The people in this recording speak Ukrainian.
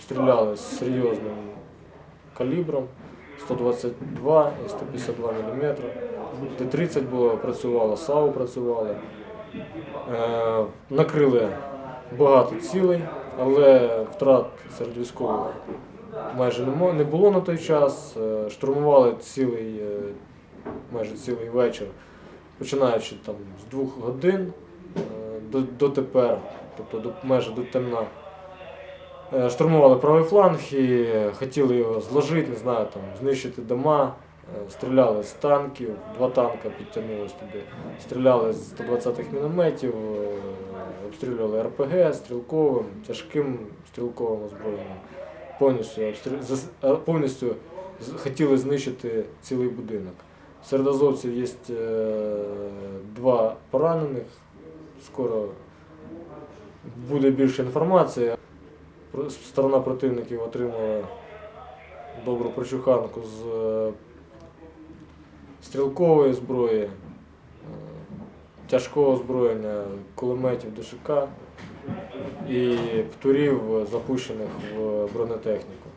стріляли з серйозним калібром 122 і 152 мм. Т-30 було, працювало, САУ працювали. Е, накрили багато цілей, але втрат серед військових майже не було на той час. Е, Штурмували цілий, е, майже цілий вечір, починаючи там з двох годин е, до, до тепер, тобто до, майже до темна. Е, Штурмували правий фланг і хотіли його зложити, не знаю, там, знищити дома. Е, Стріляли з танків, два танка підтягнулись туди. Стріляли з 120-х мінометів, е, обстрілювали РПГ стрілковим, тяжким стрілковим озброєнням. Повністю, повністю хотіли знищити цілий будинок. Серед азовців є два поранених. Скоро буде більше інформації. Сторона противників отримала добру прочуханку з е, стрілкової зброї, е, тяжкого озброєння, кулеметів ДШК і птурів, запущених в бронетехніку.